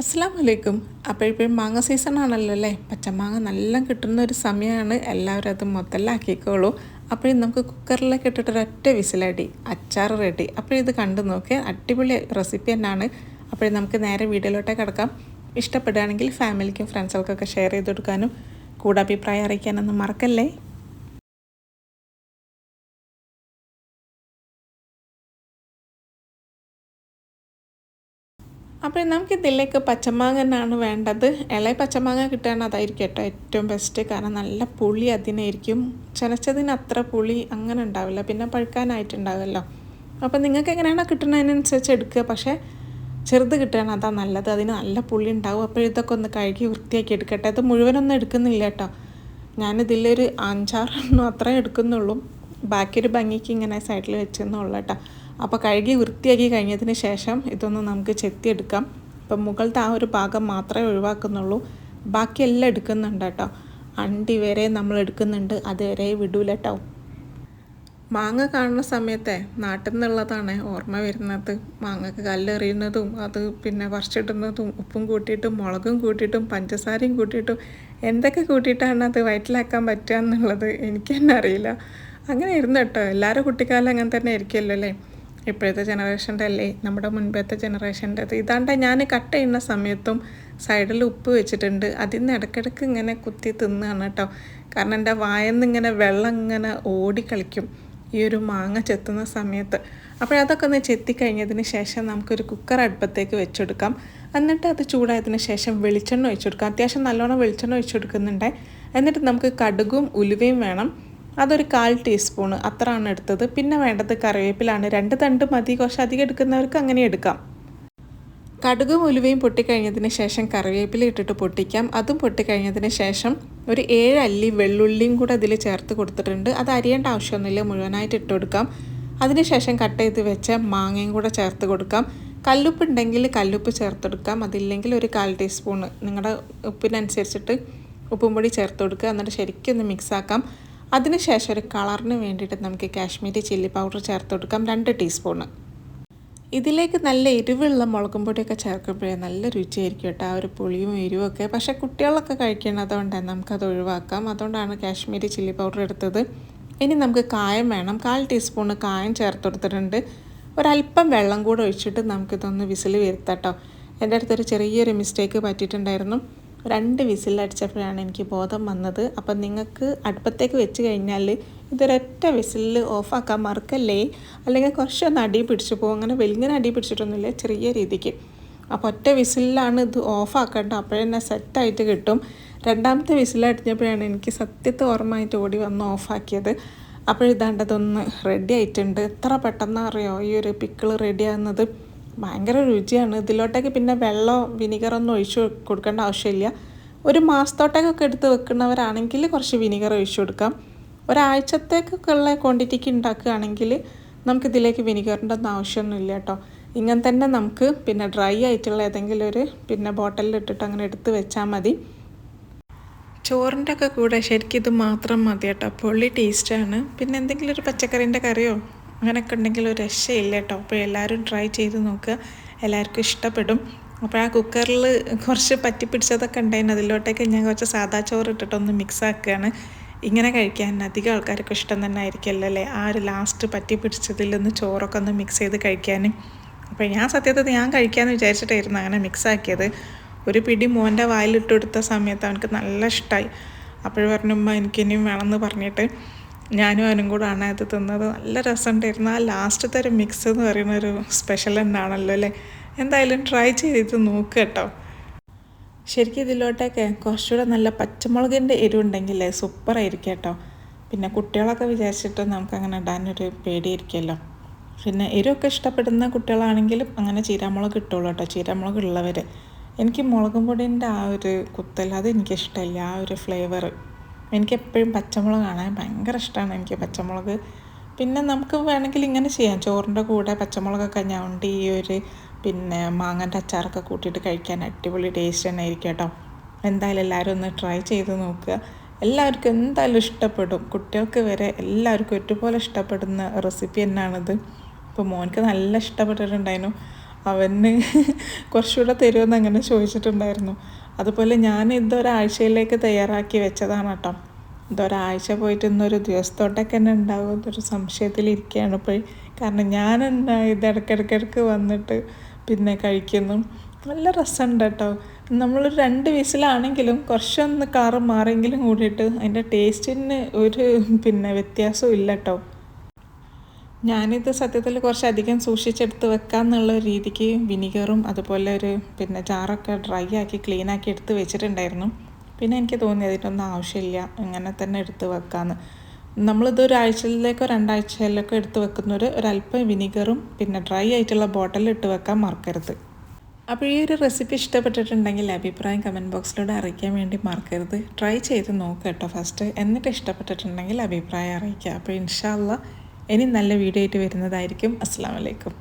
അസ്സാം വലൈക്കും അപ്പോൾ ഇപ്പോഴും മാങ്ങ സീസൺ ആണല്ലോ അല്ലേ? പച്ചമാങ്ങ നല്ല കിട്ടുന്ന ഒരു സമയമാണ്. എല്ലാവരും അത് മൊത്തലാക്കിക്കോളൂ അപ്പോഴും നമുക്ക് കുക്കറിലൊക്കെ ഇട്ടിട്ട് ഒരൊറ്റ വിസിലടി. അച്ചാർ റെഡി. അപ്പോൾ ഇത് കണ്ടു നോക്കിയാൽ അടിപൊളി റെസിപ്പി തന്നെയാണ്. അപ്പോഴും നമുക്ക് നേരെ വീഡിയോയിലോട്ടേ കിടക്കാം. ഇഷ്ടപ്പെടുകയാണെങ്കിൽ ഫാമിലിക്കും ഫ്രണ്ട്സുകൾക്കൊക്കെ ഷെയർ ചെയ്ത് കൊടുക്കാനും കൂടെ അഭിപ്രായം അറിയിക്കാനൊന്നും മറക്കല്ലേ? അപ്പോൾ നമുക്ക് ഇതിലേക്ക് പച്ചമാങ്ങ തന്നെയാണ് വേണ്ടത്. ഇളയ പച്ചമാങ്ങ കിട്ടാൻ അതായിരിക്കും കേട്ടോ ഏറ്റവും ബെസ്റ്റ് കാരണം നല്ല പുളി അതിനായിരിക്കും. ചനച്ചതിന് അത്ര പുളി അങ്ങനെ ഉണ്ടാവില്ല. പിന്നെ പഴുക്കാനായിട്ടുണ്ടാവുമല്ലോ അപ്പോൾ നിങ്ങൾക്ക് എങ്ങനെയാണോ കിട്ടുന്നതിനനുസരിച്ച് എടുക്കുക. പക്ഷേ ചെറുത് കിട്ടുകയാണ് അതാ നല്ലത്. അതിന് നല്ല പുളി ഉണ്ടാവും. അപ്പോൾ ഇതൊക്കെ ഒന്ന് കഴുകി വൃത്തിയാക്കി എടുക്കട്ടെ. അത് മുഴുവനൊന്നും എടുക്കുന്നില്ല കേട്ടോ. ഞാനിതിലൊരു അഞ്ചാറെണ്ണം അത്രയും എടുക്കുന്നുള്ളൂ. ബാക്കിയൊരു ഭംഗിക്ക് ഇങ്ങനെ സൈഡിൽ വെച്ചെന്നുള്ളൂ കേട്ടോ. അപ്പോൾ കഴുകി വൃത്തിയാക്കി കഴിഞ്ഞതിന് ശേഷം ഇതൊന്ന് നമുക്ക് ചെത്തിയെടുക്കാം. ഇപ്പം മുകളിലത്തെ ആ ഒരു ഭാഗം മാത്രമേ ഒഴിവാക്കുന്നുള്ളൂ. ബാക്കിയെല്ലാം എടുക്കുന്നുണ്ട് കേട്ടോ. അണ്ടി വരെ നമ്മൾ എടുക്കുന്നുണ്ട്. അതുവരെ വിടൂല കേട്ടോ. മാങ്ങ കാണുന്ന സമയത്തെ നാട്ടിൽ നിന്നുള്ളതാണ് ഓർമ്മ വരുന്നത്. മാങ്ങക്ക് കല്ലെറിയുന്നതും അത് പിന്നെ പറിച്ചിടുന്നതും ഉപ്പും കൂട്ടിയിട്ടും മുളകും കൂട്ടിയിട്ടും പഞ്ചസാരയും കൂട്ടിയിട്ടും എന്തൊക്കെ കൂട്ടിയിട്ടാണ് അത് വയറ്റിലാക്കാൻ പറ്റുക എന്നുള്ളത് എനിക്ക് തന്നെ അറിയില്ല. അങ്ങനെ ഇരുന്നു കേട്ടോ. എല്ലാവരും കുട്ടിക്കാലം അങ്ങനെ തന്നെ ആയിരിക്കുമല്ലോ അല്ലേ? ഇപ്പോഴത്തെ ജനറേഷന്റെ അല്ലേ? നമ്മുടെ മുൻപത്തെ ജനറേഷന്റെ ഇതാണ്ട് ഞാൻ കട്ട് ചെയ്യുന്ന സമയത്തും സൈഡിൽ ഉപ്പ് വെച്ചിട്ടുണ്ട്. അതിൽ നിന്ന് ഇടയ്ക്കിടയ്ക്ക് ഇങ്ങനെ കുത്തി തിന്നുകയാണ് കേട്ടോ. കാരണം എന്റെ വായന്ന് ഇങ്ങനെ വെള്ളം ഇങ്ങനെ ഓടിക്കളിക്കും ഈ ഒരു മാങ്ങ ചെത്തുന്ന സമയത്ത്. അപ്പോൾ അതൊക്കെ ഒന്ന് ചെത്തിക്കഴിഞ്ഞതിന് ശേഷം നമുക്കൊരു കുക്കർ അടുപ്പത്തേക്ക് വെച്ചെടുക്കാം. എന്നിട്ട് അത് ചൂടായതിന് ശേഷം വെളിച്ചെണ്ണ ഒഴിച്ചെടുക്കാം. അത്യാവശ്യം നല്ലോണം വെളിച്ചെണ്ണ ഒഴിച്ചെടുക്കുന്നുണ്ട്. എന്നിട്ട് നമുക്ക് കടുകും ഉലുവയും വേണം. അതൊരു കാൽ ടീസ്പൂണ് അത്രയാണ് എടുത്തത്. പിന്നെ വേണ്ടത് കറിവേപ്പിലാണ്. രണ്ട് തണ്ട് മതി. കുറച്ച് അധികം എടുക്കുന്നവർക്ക് അങ്ങനെ എടുക്കാം. കടുകും ഉലുവയും പൊട്ടിക്കഴിഞ്ഞതിന് ശേഷം കറിവേപ്പില ഇട്ടിട്ട് പൊട്ടിക്കാം. അതും പൊട്ടിക്കഴിഞ്ഞതിന് ശേഷം ഒരു ഏഴ് അല്ലി വെള്ളുള്ളിയും കൂടെ അതിൽ ചേർത്ത് കൊടുത്തിട്ടുണ്ട്. അത് അരിയേണ്ട ആവശ്യമൊന്നുമില്ല. മുഴുവനായിട്ട് ഇട്ട് കൊടുക്കാം. അതിനുശേഷം കട്ട് ചെയ്ത് വെച്ച മാങ്ങയും കൂടെ ചേർത്ത് കൊടുക്കാം. കല്ലുപ്പ് ഉണ്ടെങ്കിൽ കല്ലുപ്പ് ചേർത്തെടുക്കാം. അതില്ലെങ്കിൽ ഒരു കാൽ ടീസ്പൂണ് നിങ്ങളുടെ ഉപ്പിനനുസരിച്ചിട്ട് ഉപ്പും പൊടി ചേർത്ത് കൊടുക്കുക. എന്നിട്ട് ശരിക്കും ഒന്ന് മിക്സ് ആക്കാം. അതിനുശേഷം ഒരു കളറിന് വേണ്ടിയിട്ട് നമുക്ക് കാശ്മീരി ചില്ലി പൗഡർ ചേർത്ത് കൊടുക്കാം രണ്ട് ടീസ്പൂണ്. ഇതിലേക്ക് നല്ല എരിവുള്ള മുളകും പൊടിയൊക്കെ ചേർക്കുമ്പോഴേ നല്ല രുചിയായിരിക്കും കേട്ടോ ആ ഒരു പുളിയും എരിവൊക്കെ. പക്ഷേ കുട്ടികളൊക്കെ കഴിക്കണതുകൊണ്ട് നമുക്കത് ഒഴിവാക്കാം. അതുകൊണ്ടാണ് കാശ്മീരി ചില്ലി പൗഡർ എടുത്തത്. ഇനി നമുക്ക് കായം വേണം. കാൽ ടീസ്പൂണ് കായം ചേർത്ത് കൊടുത്തിട്ടുണ്ട്. ഒരല്പം വെള്ളം കൂടെ ഒഴിച്ചിട്ട് നമുക്കിതൊന്ന് വിസിൽ വരുത്താം കേട്ടോ. എന്റെ അടുത്തൊരു ചെറിയൊരു മിസ്റ്റേക്ക് പറ്റിയിട്ടുണ്ടായിരുന്നു. രണ്ട് വിസിലടിച്ചപ്പോഴാണ് എനിക്ക് ബോധം വന്നത്. അപ്പം നിങ്ങൾക്ക് അടുപ്പത്തേക്ക് വെച്ച് കഴിഞ്ഞാൽ ഇതൊരൊറ്റ വിസിലിൽ ഓഫാക്കാൻ മറക്കല്ലേ? അല്ലെങ്കിൽ കുറച്ചൊന്ന് അടി പിടിച്ചു പോകും അങ്ങനെ വലിങ്ങനെ അടി പിടിച്ചിട്ടൊന്നുമില്ല ചെറിയ രീതിക്ക്. അപ്പോൾ ഒറ്റ വിസിലാണ് ഇത് ഓഫാക്കേണ്ട അപ്പോഴെന്നെ സെറ്റായിട്ട് കിട്ടും. രണ്ടാമത്തെ വിസിലടിഞ്ഞപ്പോഴാണ് എനിക്ക് സത്യത്തെ ഓർമ്മയായിട്ട് ഓടി വന്ന് ഓഫാക്കിയത്. അപ്പോഴിതാണ്ടതൊന്ന് റെഡി ആയിട്ടുണ്ട്. എത്ര പെട്ടെന്ന് അറിയോ ഈ ഒരു പിക്കിൾ റെഡി ആകുന്നത് ഭയങ്കര രുചിയാണ്. ഇതിലോട്ടേക്ക് പിന്നെ വെള്ളം വിനീഗറൊന്നും ഒഴിച്ച് കൊടുക്കേണ്ട ആവശ്യമില്ല. ഒരു മാസത്തോട്ടേക്കൊക്കെ എടുത്ത് വെക്കുന്നവരാണെങ്കിൽ കുറച്ച് വിനീഗർ ഒഴിച്ചു കൊടുക്കാം. ഒരാഴ്ചത്തേക്കൊക്കെ ഉള്ള ക്വാണ്ടിറ്റിക്ക് ഉണ്ടാക്കുകയാണെങ്കിൽ നമുക്കിതിലേക്ക് വിനീഗറിന്റെ ഒന്നും ആവശ്യമൊന്നുമില്ല കേട്ടോ. ഇങ്ങനെ തന്നെ നമുക്ക് പിന്നെ ഡ്രൈ ആയിട്ടുള്ള ഏതെങ്കിലും ഒരു പിന്നെ ബോട്ടലിൽ ഇട്ടിട്ട് അങ്ങനെ എടുത്ത് വെച്ചാൽ മതി. ചോറിന്റെ ഒക്കെ കൂടെ ശരിക്കും ഇത് മാത്രം മതി കേട്ടോ. പൊള്ളി ടേസ്റ്റാണ് പിന്നെ എന്തെങ്കിലും ഒരു പച്ചക്കറീന്റെ കറിയോ? അങ്ങനെയൊക്കെ ഉണ്ടെങ്കിൽ ഒരു രക്ഷയില്ല കേട്ടോ. അപ്പോൾ എല്ലാവരും ട്രൈ ചെയ്ത് നോക്കുക എല്ലാവർക്കും ഇഷ്ടപ്പെടും. അപ്പോൾ ആ കുക്കറിൽ കുറച്ച് പറ്റി പിടിച്ചതൊക്കെ ഉണ്ടായിരുന്നു. അതിലോട്ടേക്ക് ഞാൻ കുറച്ച് സാദാ ചോറ് ഇട്ടിട്ടൊന്ന് മിക്സ് ആക്കുകയാണ്. ഇങ്ങനെ കഴിക്കാൻ അധികം ആൾക്കാർക്ക് ഇഷ്ടം തന്നെ ആയിരിക്കുമല്ലോ അല്ലേ? ആ ഒരു ലാസ്റ്റ് പറ്റി പിടിച്ചതിൽ നിന്ന് ചോറൊക്കെ ഒന്ന് മിക്സ് ചെയ്ത് കഴിക്കാൻ. അപ്പോൾ ഞാൻ സത്യത്തിൽ ഞാൻ കഴിക്കാമെന്ന് വിചാരിച്ചിട്ടായിരുന്നു അങ്ങനെ മിക്സ് ആക്കിയത്. ഒരു പിടി മോന്റെ വായിലിട്ട് കൊടുത്ത സമയത്ത് അവനക്ക് നല്ല ഇഷ്ടമായി അപ്പോഴും പറഞ്ഞു എനിക്കിനിയും വേണമെന്ന് പറഞ്ഞിട്ട്. ഞാനും അവനും കൂടാണ് അത് തിന്നത്. നല്ല രസമുണ്ടായിരുന്നു ആ ലാസ്റ്റ് ഒരു മിക്സ് എന്ന് പറയുന്ന ഒരു സ്പെഷ്യൽ തന്നെയാണല്ലോ അല്ലേ? എന്തായാലും ട്രൈ ചെയ്ത് നോക്കുക കേട്ടോ. ശരിക്കും ഇതിലോട്ടൊക്കെ കുറച്ചുകൂടെ നല്ല പച്ചമുളകിന്റെ എരിവുണ്ടെങ്കിൽ സൂപ്പറായിരിക്കും കേട്ടോ. പിന്നെ കുട്ടികളൊക്കെ വിചാരിച്ചിട്ട് നമുക്കങ്ങനെ ഇടാനൊരു പേടിയായിരിക്കുമല്ലോ. പിന്നെ എരിവൊക്കെ ഇഷ്ടപ്പെടുന്ന കുട്ടികളാണെങ്കിലും അങ്ങനെ ചീരാമുളക് ഇട്ടുള്ളൂ കേട്ടോ. ചീരാമുളക് ഉള്ളവർ എനിക്ക് മുളകും പൊടിന്റെ ആ ഒരു കുത്തൽ അത് എനിക്കിഷ്ടമില്ല. ആ ഒരു ഫ്ലേവർ എനിക്ക് എപ്പോഴും കാണാൻ ഭയങ്കര ഇഷ്ടമാണ് എനിക്ക് പച്ചമുളക്. പിന്നെ നമുക്ക് വേണമെങ്കിൽ ഇങ്ങനെ ചെയ്യാം. ചോറിന്റെ കൂടെ പച്ചമുളകൊക്കെ ഞവണ്ടി ഈ ഒരു പിന്നെ മാങ്ങന്റെ അച്ചാറൊക്കെ കൂട്ടിയിട്ട് കഴിക്കാൻ അടിപൊളി ടേസ്റ്റ് തന്നെ ആയിരിക്കും കേട്ടോ. എന്തായാലും എല്ലാവരും ഒന്ന് ട്രൈ ചെയ്ത് നോക്കുക. എല്ലാവർക്കും എന്തായാലും ഇഷ്ടപ്പെടും. കുട്ടികൾക്ക് വരെ എല്ലാവർക്കും ഒരുപോലെ ഇഷ്ടപ്പെടുന്ന റെസിപ്പി തന്നെയാണിത്. ഇപ്പോൾ മോനക്ക് നല്ല ഇഷ്ടപ്പെട്ടിട്ടുണ്ടായിരുന്നു. അവന് കുറച്ചുകൂടെ തരുമെന്ന് അങ്ങനെ ചോദിച്ചിട്ടുണ്ടായിരുന്നു. അതുപോലെ ഞാൻ ഇതൊരാഴ്ചയിലേക്ക് തയ്യാറാക്കി വെച്ചതാണ് കേട്ടോ. ഇതൊരാഴ്ച പോയിട്ട് ഇന്നൊരു ദിവസത്തോട്ടൊക്കെ തന്നെ ഉണ്ടാവും. എന്നൊരു സംശയത്തിലിരിക്കുകയാണ് ഇപ്പോൾ കാരണം ഞാൻ എന്താ ഇത് ഇടയ്ക്കിടയ്ക്കിടയ്ക്ക് വന്നിട്ട് പിന്നെ കഴിക്കുന്നു. നല്ല രസമുണ്ട് കേട്ടോ. നമ്മൾ രണ്ട് വിസിലാണെങ്കിലും കുറച്ചൊന്ന് കാറ് മാറിയെങ്കിലും കൂടിയിട്ട് അതിന്റെ ടേസ്റ്റിന് ഒരു പിന്നെ വ്യത്യാസവും ഇല്ല കേട്ടോ. ഞാനിത് സത്യത്തിൽ കുറച്ചധികം സൂക്ഷിച്ചെടുത്ത് വെക്കാമെന്നുള്ള രീതിക്ക് വിനിഗറും അതുപോലെ ഒരു പിന്നെ ജാറൊക്കെ ഡ്രൈ ആക്കി ക്ലീൻ ആക്കി എടുത്ത് വെച്ചിട്ടുണ്ടായിരുന്നു. പിന്നെ എനിക്ക് തോന്നി അതിനൊന്നും ആവശ്യമില്ല ഇങ്ങനെ തന്നെ എടുത്ത് വെക്കാമെന്ന് നമ്മളിത് ഒരാഴ്ചയിലേക്കോ രണ്ടാഴ്ചയിലേക്കോ എടുത്ത് വെക്കുന്നൊരു ഒരല്പം വിനിഗറും പിന്നെ ഡ്രൈ ആയിട്ടുള്ള ബോട്ടിൽ ഇട്ട് വെക്കാൻ മറക്കരുത്. അപ്പോൾ ഈ ഒരു റെസിപ്പി ഇഷ്ടപ്പെട്ടിട്ടുണ്ടെങ്കിൽ അഭിപ്രായം കമന്റ് ബോക്സിലൂടെ അറിയിക്കാൻ വേണ്ടി മറക്കരുത്. ട്രൈ ചെയ്ത് നോക്കുക കേട്ടോ ഫസ്റ്റ്. എന്നിട്ട് ഇഷ്ടപ്പെട്ടിട്ടുണ്ടെങ്കിൽ അഭിപ്രായം അറിയിക്കുക. അപ്പോൾ ഇൻഷാല്ല ഇനി നല്ല വീഡിയോ ആയിട്ട് വരുന്നതായിരിക്കും. അസ്സാം വലൈക്കും